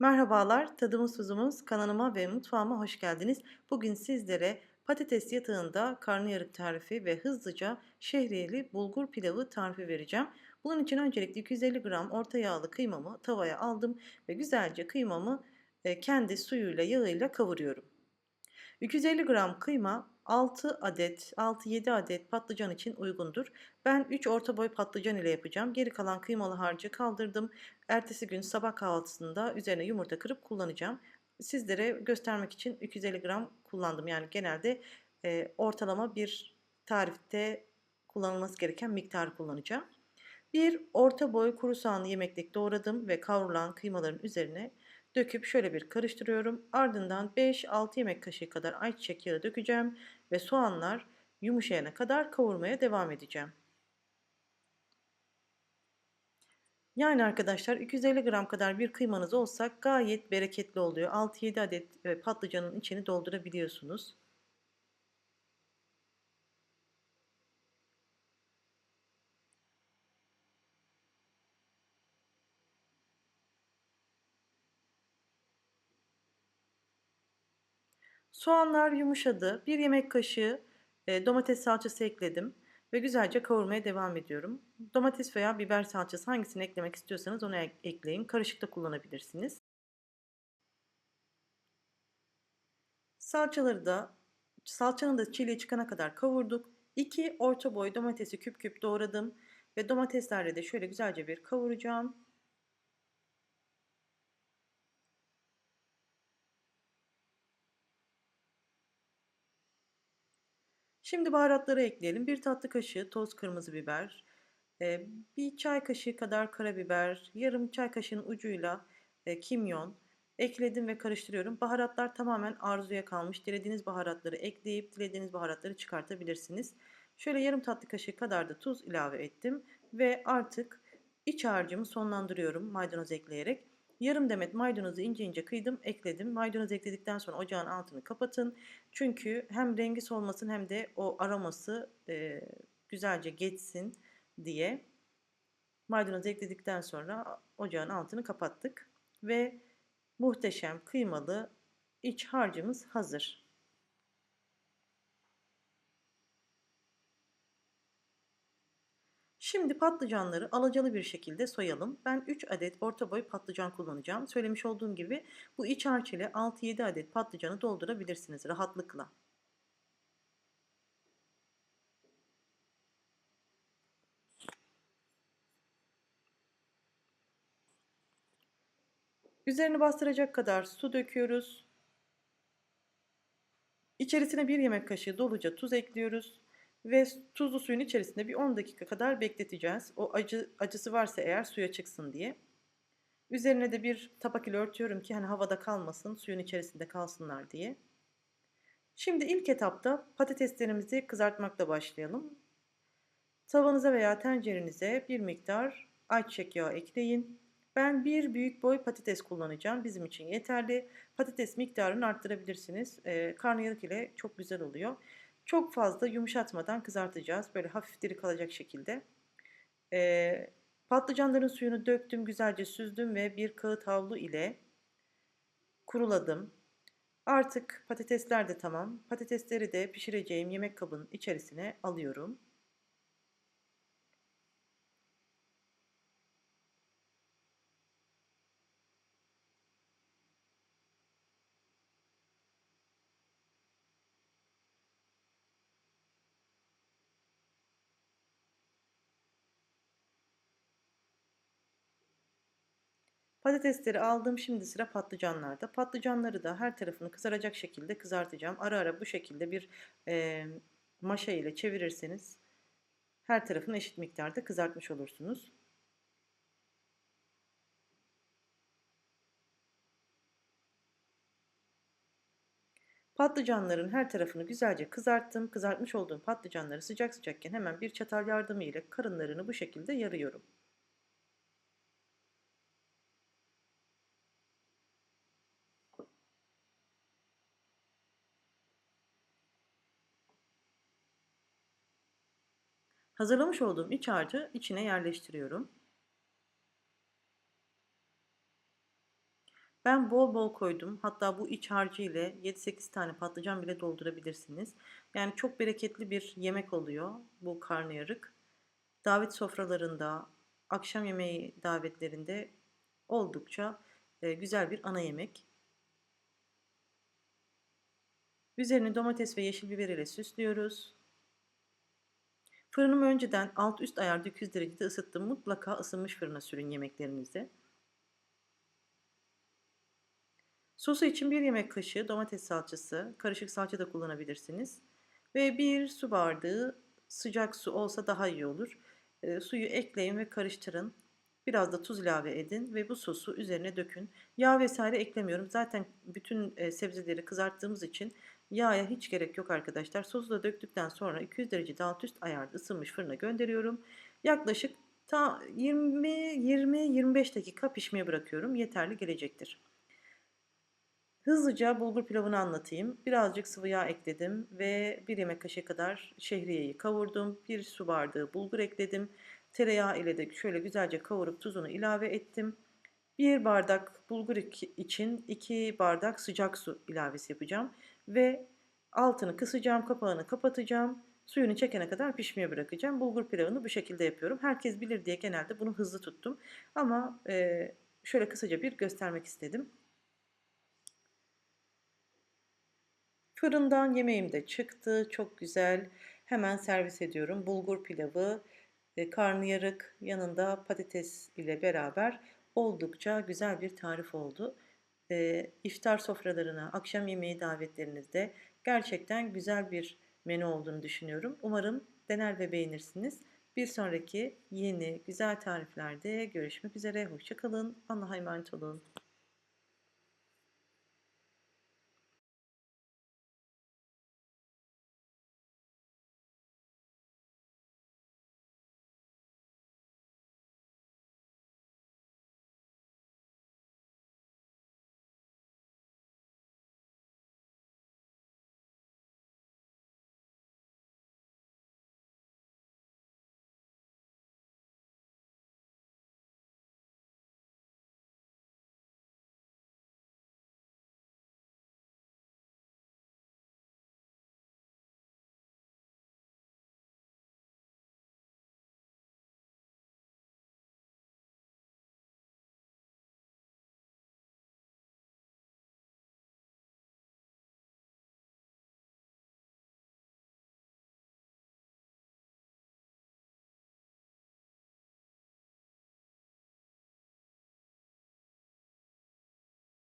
Merhabalar, tadımız tuzumuz kanalıma ve mutfağıma hoş geldiniz. Bugün sizlere patates yatağında karnıyarık tarifi ve hızlıca şehriyeli bulgur pilavı tarifi vereceğim. Bunun için öncelikle 250 gram orta yağlı kıymamı tavaya aldım ve güzelce kıymamı e, kendi suyuyla yağıyla kavuruyorum. 250 gram kıyma 6 adet 6-7 adet patlıcan için uygundur. Ben 3 orta boy patlıcan ile yapacağım. Geri kalan kıymalı harcı kaldırdım. Ertesi gün sabah kahvaltısında üzerine yumurta kırıp kullanacağım. Sizlere göstermek için 250 gram kullandım. Yani genelde e, ortalama bir tarifte kullanılması gereken miktarı kullanacağım. Bir orta boy kuru soğanlı yemeklik doğradım ve kavrulan kıymaların üzerine döküp şöyle bir karıştırıyorum. Ardından 5-6 yemek kaşığı kadar ayçiçek yağı dökeceğim ve soğanlar yumuşayana kadar kavurmaya devam edeceğim. Yani arkadaşlar 250 gram kadar bir kıymanız olsa gayet bereketli oluyor. 6-7 adet e, patlıcanın içini doldurabiliyorsunuz. Soğanlar yumuşadı. Bir yemek kaşığı e, domates salçası ekledim ve güzelce kavurmaya devam ediyorum. Domates veya biber salçası hangisini eklemek istiyorsanız onu ekleyin. Karışık da kullanabilirsiniz. Salçaları da salçanın da çiğliği çıkana kadar kavurduk. 2 orta boy domatesi küp küp doğradım ve domateslerle de şöyle güzelce bir kavuracağım. Şimdi baharatları ekleyelim. Bir tatlı kaşığı toz kırmızı biber, e, bir çay kaşığı kadar karabiber, yarım çay kaşığının ucuyla e, kimyon ekledim ve karıştırıyorum. Baharatlar tamamen arzuya kalmış. Dilediğiniz baharatları ekleyip dilediğiniz baharatları çıkartabilirsiniz. Şöyle yarım tatlı kaşığı kadar da tuz ilave ettim ve artık iç harcımı sonlandırıyorum maydanoz ekleyerek. Yarım demet maydanozu ince ince kıydım, ekledim. Maydanoz ekledikten sonra ocağın altını kapatın. Çünkü hem rengi solmasın hem de o aroması e, güzelce geçsin diye maydanoz ekledikten sonra ocağın altını kapattık. Ve muhteşem kıymalı iç harcımız hazır. Şimdi patlıcanları alacalı bir şekilde soyalım. Ben 3 adet orta boy patlıcan kullanacağım. Söylemiş olduğum gibi bu iç harç ile 6-7 adet patlıcanı doldurabilirsiniz rahatlıkla. Üzerini bastıracak kadar su döküyoruz. İçerisine bir yemek kaşığı doluca tuz ekliyoruz ve tuzlu suyun içerisinde bir 10 dakika kadar bekleteceğiz. O acı acısı varsa eğer suya çıksın diye. Üzerine de bir tabak ile örtüyorum ki hani havada kalmasın, suyun içerisinde kalsınlar diye. Şimdi ilk etapta patateslerimizi kızartmakla başlayalım. Tavanıza veya tencerenize bir miktar ayçiçek yağı ekleyin. Ben bir büyük boy patates kullanacağım. Bizim için yeterli. Patates miktarını arttırabilirsiniz. Ee, karnıyarık ile çok güzel oluyor. Çok fazla yumuşatmadan kızartacağız. Böyle hafif diri kalacak şekilde. Ee, patlıcanların suyunu döktüm, güzelce süzdüm ve bir kağıt havlu ile kuruladım. Artık patatesler de tamam. Patatesleri de pişireceğim yemek kabının içerisine alıyorum. Patatesleri aldım. Şimdi sıra patlıcanlarda. Patlıcanları da her tarafını kızaracak şekilde kızartacağım. Ara ara bu şekilde bir e, maşa ile çevirirseniz her tarafını eşit miktarda kızartmış olursunuz. Patlıcanların her tarafını güzelce kızarttım. Kızartmış olduğum patlıcanları sıcak sıcakken hemen bir çatal yardımı ile karınlarını bu şekilde yarıyorum. Hazırlamış olduğum iç harcı içine yerleştiriyorum. Ben bol bol koydum. Hatta bu iç harcı ile 7-8 tane patlıcan bile doldurabilirsiniz. Yani çok bereketli bir yemek oluyor bu karnıyarık. Davet sofralarında, akşam yemeği davetlerinde oldukça e, güzel bir ana yemek. Üzerini domates ve yeşil biber ile süslüyoruz. Fırınımı önceden alt üst ayarda 200 derecede ısıttım. Mutlaka ısınmış fırına sürün yemeklerinizi. Sosu için bir yemek kaşığı domates salçası, karışık salça da kullanabilirsiniz. Ve bir su bardağı sıcak su olsa daha iyi olur. E, suyu ekleyin ve karıştırın. Biraz da tuz ilave edin ve bu sosu üzerine dökün. Yağ vesaire eklemiyorum. Zaten bütün e, sebzeleri kızarttığımız için yağa hiç gerek yok arkadaşlar. Sosu da döktükten sonra 200 derecede alt üst ayarda ısınmış fırına gönderiyorum. Yaklaşık 20-25 dakika pişmeye bırakıyorum. Yeterli gelecektir. Hızlıca bulgur pilavını anlatayım. Birazcık sıvı yağ ekledim ve bir yemek kaşığı kadar şehriyeyi kavurdum. Bir su bardağı bulgur ekledim. Tereyağı ile de şöyle güzelce kavurup tuzunu ilave ettim. Bir bardak bulgur için iki bardak sıcak su ilavesi yapacağım. Ve altını kısacağım, kapağını kapatacağım. Suyunu çekene kadar pişmeye bırakacağım. Bulgur pilavını bu şekilde yapıyorum. Herkes bilir diye genelde bunu hızlı tuttum. Ama e, şöyle kısaca bir göstermek istedim. Fırından yemeğim de çıktı. Çok güzel. Hemen servis ediyorum. Bulgur pilavı, e, karnıyarık, yanında patates ile beraber oldukça güzel bir tarif oldu. E, iftar sofralarına, akşam yemeği davetlerinizde gerçekten güzel bir menü olduğunu düşünüyorum. Umarım dener ve beğenirsiniz. Bir sonraki yeni güzel tariflerde görüşmek üzere. Hoşçakalın. Allah'a emanet olun.